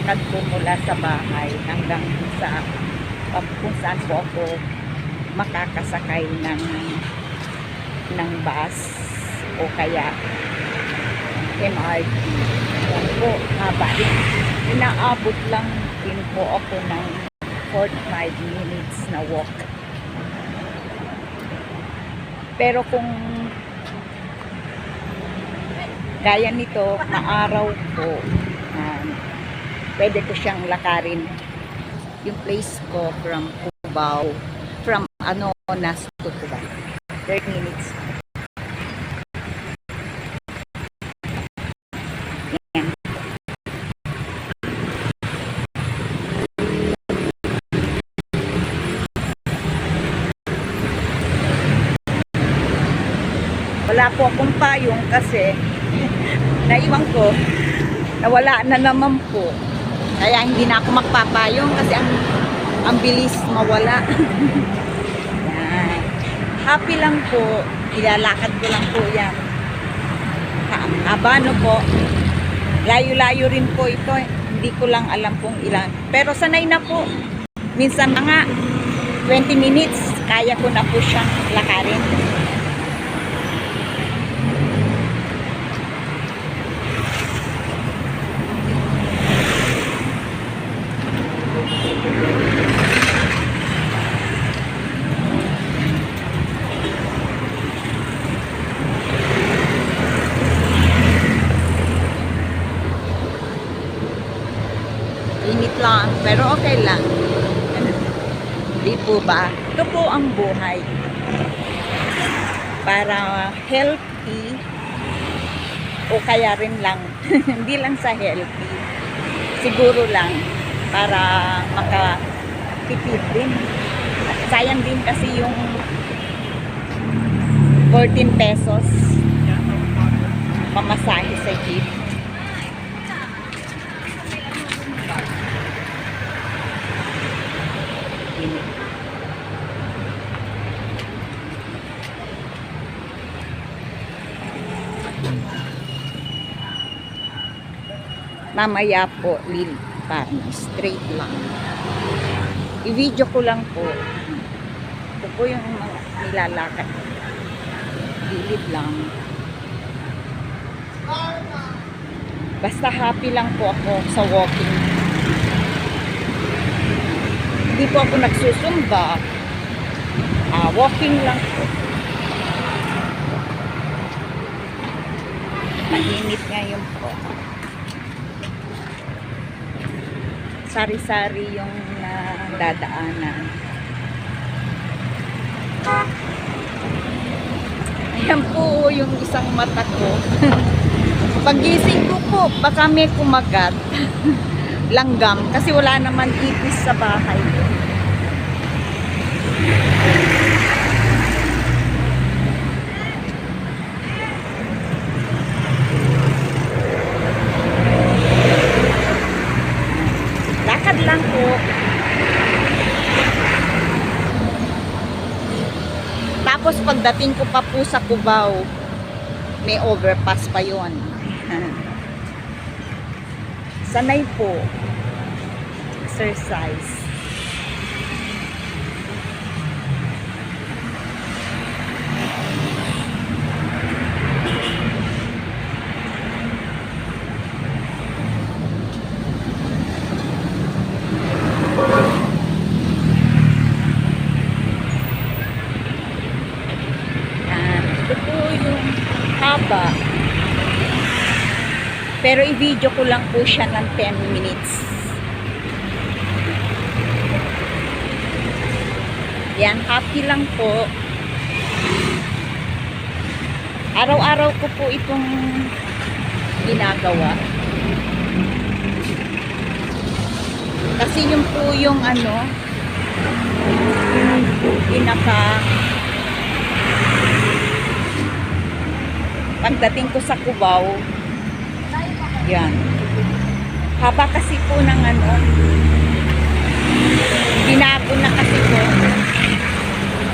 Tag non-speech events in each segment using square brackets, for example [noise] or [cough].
nilalakad ko mula sa bahay hanggang sa uh, kung saan po ako makakasakay ng ng bus o kaya MRT. Yan po, haba. Inaabot lang din po ako ng 45 minutes na walk. Pero kung gaya nito, maaraw po, um, pwede ko siyang lakarin yung place ko from Cubao, from ano, nas to Cubao. 30 minutes. Wala po akong payong kasi [laughs] naiwan ko nawala na naman po. Kaya hindi na ako magpapayong kasi ang ang bilis mawala. [laughs] yan. Happy lang po. Ilalakad ko lang po yan. Ha, habano po. Layo-layo rin po ito. Hindi ko lang alam kung ilan. Pero sanay na po. Minsan mga 20 minutes, kaya ko na po siyang lakarin. Init lang, pero okay lang. Di po ba? Ito po ang buhay. Para healthy o kaya rin lang, [laughs] hindi lang sa healthy. Siguro lang para makatipid din. At sayang din kasi yung 14 pesos pamasahe sa jeep. Mamaya po, lil, parang straight lang. I-video ko lang po. Ito po yung mga nilalakad. Gilid lang. Basta happy lang po ako sa walking. Hindi po ako nagsusumba. Ah, walking lang po. Mainit ngayon po. Sari-sari yung nadadaanan. Ayan po yung isang mata ko. [laughs] Pagising ko po, baka may kumagat. [laughs] Langgam. Kasi wala naman ipis sa bahay. Lakad lang po. Tapos pagdating ko pa po sa Cubao, may overpass pa yon. [laughs] Sanay po. Exercise. Yan. Ito po yung haba. Pero i-video ko lang po siya ng 10 minutes. Yan, happy lang po. Araw-araw ko po itong ginagawa. Kasi yung po yung ano, yung pinaka pagdating ko sa Cubao, yan. Haba kasi po ng ano, binago na kasi po.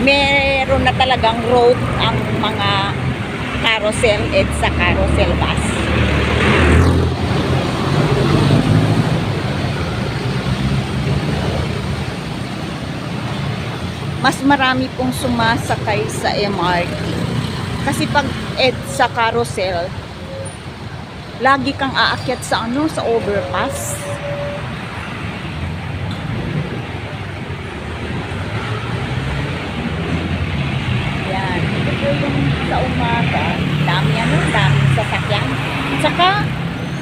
Meron na talagang road ang mga carousel at sa carousel bus. Mas marami pong sumasakay sa MRT. Kasi pag ed sa carousel, lagi kang aakyat sa ano, sa overpass. Yan. Ito po yung sa umaga. Dami ano, dami sasakyan. Tsaka,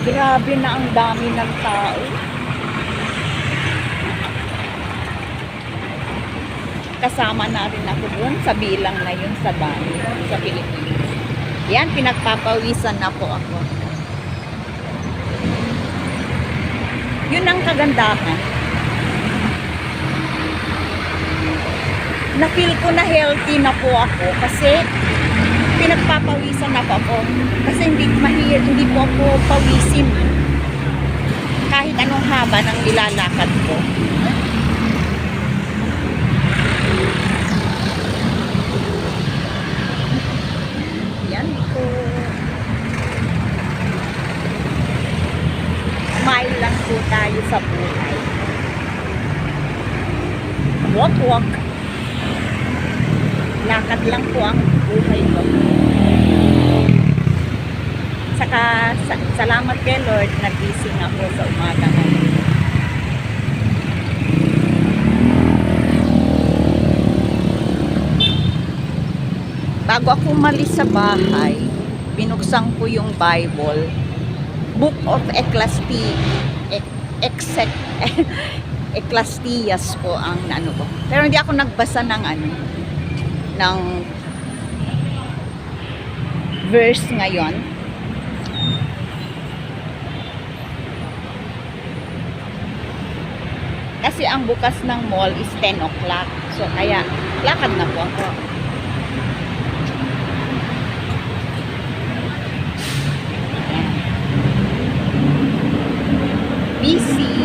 grabe na ang dami ng tao. Kasama na rin ako doon sa bilang na yun sa dami sa Pilipinas. Yan, pinagpapawisan na po ako. Yun ang kagandahan. na-feel ko na healthy na po ako kasi pinagpapawisan na po ako kasi hindi mahir, hindi po ako pawisin kahit anong haba ng nilalakad ko. Yan po. Smile lang po tayo sa buhay. Walk, walk lakad lang po ang buhay ko. Saka sa, salamat kay Lord, nagising ako sa umaga ngayon. Bago ako umalis sa bahay, binuksan ko yung Bible. Book of Ecclesi Exec [laughs] Ecclesiastes po ang ano ko. Pero hindi ako nagbasa ng ano, ng verse ngayon. Kasi ang bukas ng mall is 10 o'clock. So, kaya, lakad na po ako. see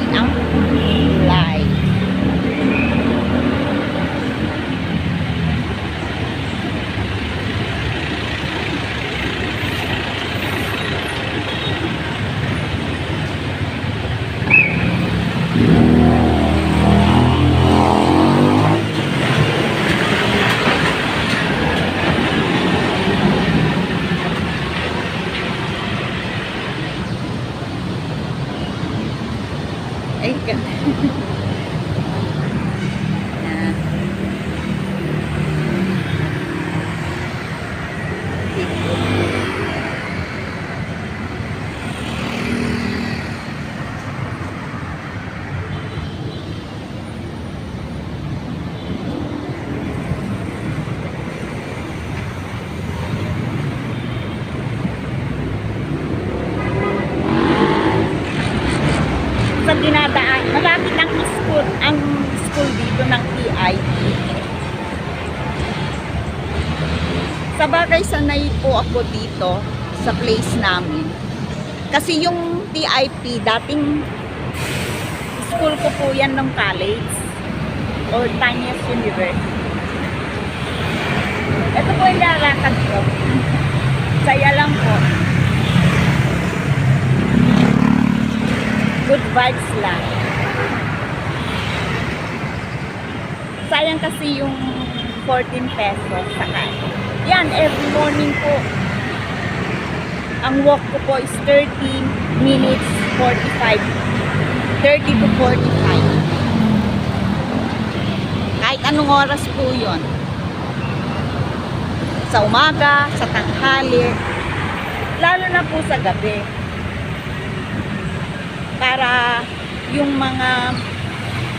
sanay po ako dito sa place namin. Kasi yung TIP, dating school ko po yan ng college or Tanyas University. Ito po yung lalakad ko. [laughs] Saya lang po. good vibes lang. Sayang kasi yung 14 pesos sa kain. Yan, every morning po. Ang walk ko po is 30 minutes 45. 30 to 45. Kahit anong oras po yon Sa umaga, sa tanghali, lalo na po sa gabi para yung mga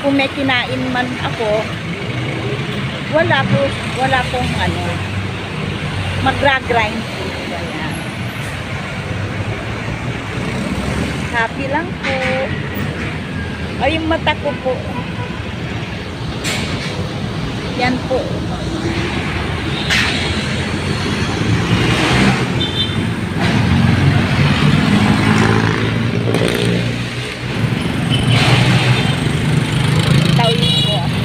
kung may kinain man ako wala po wala pong ano magra-grind po Ayan. happy lang po. Ay yung mata ko po. Yan po tawid po ako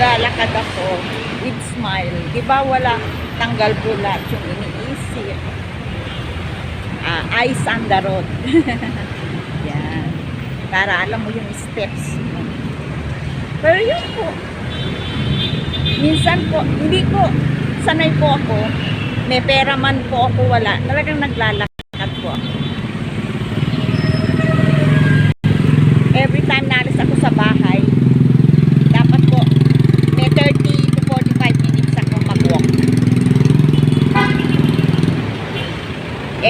naglalakad ako with smile. Di ba wala tanggal bulat yung iniisip. Ah, eyes on the road. [laughs] Yan. Para alam mo yung steps mo. Pero yun po. Minsan po, hindi ko, sanay po ako. May pera man po ako wala. Talagang naglalakad po ako. Every time nalis ako sa bahay, dapat po, may 30 to 45 minutes ako mag-walk.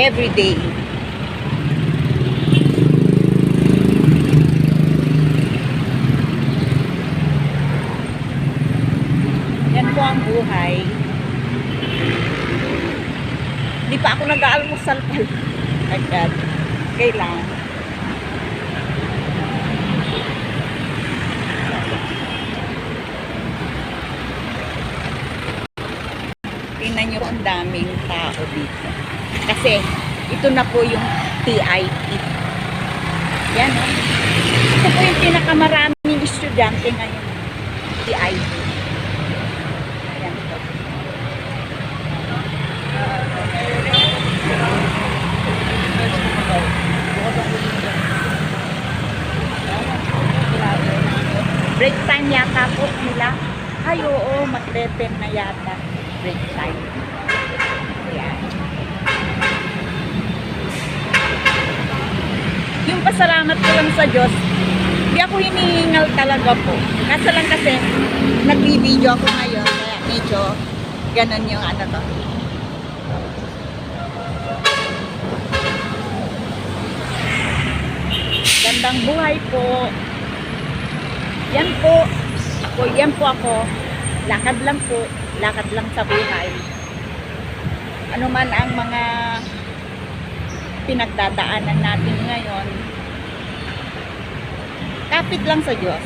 Every day. Yan po ang buhay. Hindi pa ako nag-aalmusal pala. [laughs] Agad. Kailangan. Tingnan nyo ang daming tao dito. Kasi ito na po yung TIT. Yan. oh. Ito po yung pinakamaraming estudyante ngayon. TIT. Yan po. Break time yata po nila. Ay, oo, mag-10 na yata. Break time. Yung pasalamat ko lang sa Diyos, hindi ako hinihingal talaga po. Kaso lang kasi, nag-video ako ngayon, kaya medyo ganun yung ano to. Gandang buhay po. Yan po. Ako, yan po ako. Lakad lang po. Lakad lang sa buhay. Ano man ang mga pinagdadaanan natin ngayon, kapit lang sa Diyos.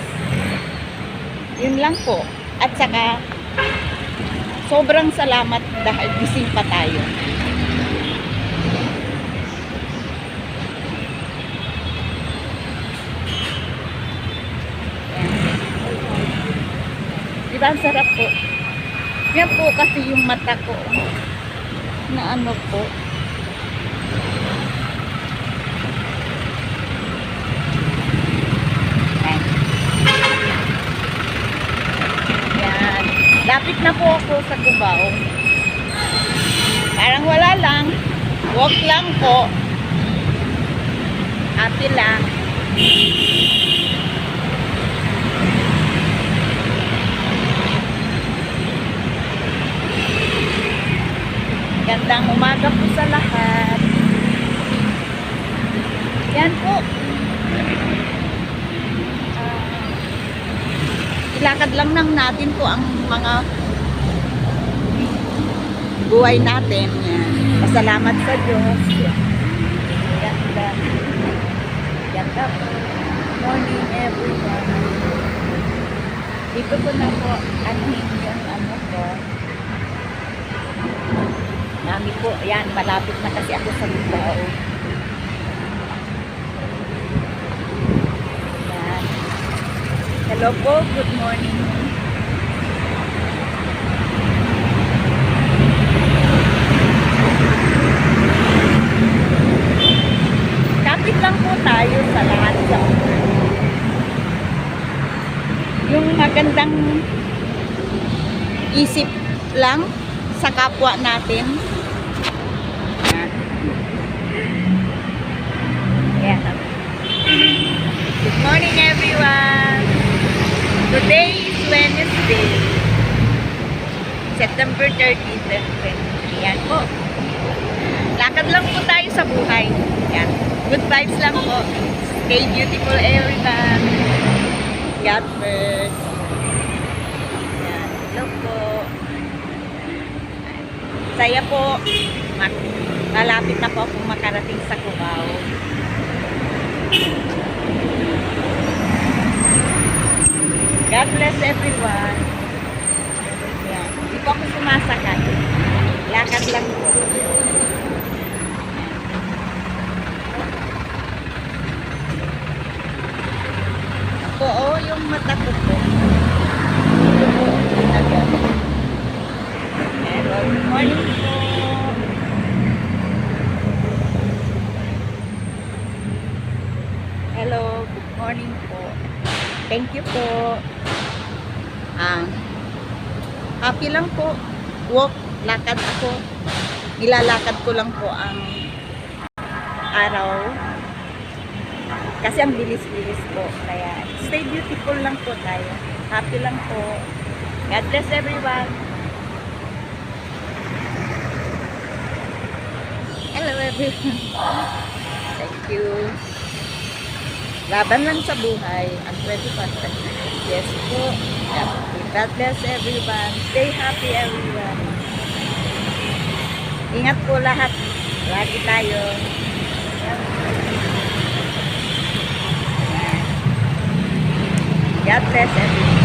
Yun lang po. At saka, sobrang salamat dahil gising pa tayo. Di ba ang sarap po? Yan po kasi yung mata ko. Na ano po. Ayan. Yan. Lapit na po ako sa Cubao. Parang wala lang. Walk lang po. Happy lang. Gandang umaga po sa lahat. Yan po. Ah, ilakad lang nang natin po ang mga buhay natin. Yan. Pasalamat sa Diyos. Ganda. Ganda po. Morning everyone. Dito po na po ano yung ano po. Nami po, yan, malapit na kasi ako sa Lubao. Yan. Hello po, good morning. Kapit lang po tayo sa lahat sa Yung magandang isip lang sa kapwa natin. Yan. Good morning everyone. Today is Wednesday. September 30, 2023. Yan po. Lakad lang po tayo sa buhay. Yan. Good vibes lang po. Stay beautiful everyone. God first. Yan. Hello po. Saya po. Ma- malapit na po akong makarating sa Cubao. God bless everyone. Yan. Hindi po ako sumasakay. Lakad lang po. po, oh, yung mata ko po. Hello, good morning po. Hello, good morning po. Thank you po. Ah, happy lang po. Walk, lakad ako. Nilalakad ko lang po ang araw. Kasi ang bilis-bilis po. Kaya, stay beautiful lang po tayo. Happy lang po. God bless everyone. Hello everyone. [laughs] Thank you. Laban lang sa buhay. Ang 24. Yes po. God bless everyone. Stay happy everyone. Ingat po lahat. Lagi tayo. God bless everyone.